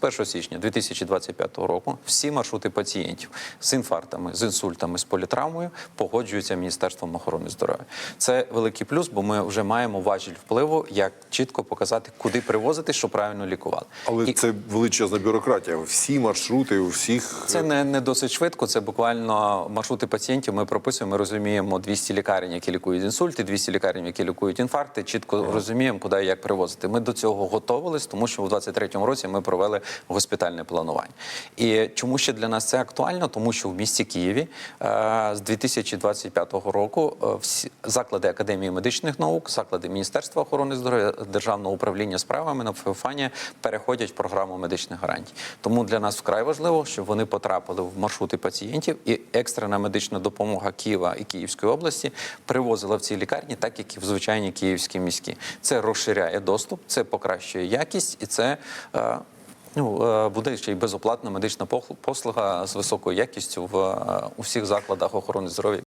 1 січня 2025 року всі маршрути пацієнтів з інфарктами, з інсультами, з політравмою погоджуються Міністерством охорони здоров'я. Це великий плюс, бо ми вже маємо важіль впливу, як чітко показати, куди привозити, щоб правильно лікували. Але І це величезна бюрократія. Всі маршрути, у всіх це не, не досить швидко. Це буквально маршрути пацієнтів. Ми прописуємо. Ми розуміємо 200 лікарень, які лікують інсульти, 200 лікарень, які лікують інфаркти. Чітко розуміємо, куди і як привозити. Ми до цього готовились, тому що у 23-му році ми провели госпітальне планування. І чому ще для нас це актуально? Тому що в місті Києві е, з 2025 року е, всі заклади академії медичних наук, заклади Міністерства охорони здоров'я, державного управління справами на ФЕОФАНі переходять в програму медичних гарантій. Тому для нас вкрай важливо, щоб вони потрапили в маршрути пацієнтів, і екстрена медична допомога Києва і Київської області привозила в ці лікарні, так як і в звичайні київські міські. Це розширяє доступ, це покращує якість і це. Е, Ну, е, буде ще й безоплатна медична послуга з високою якістю в усіх закладах охорони здоров'я.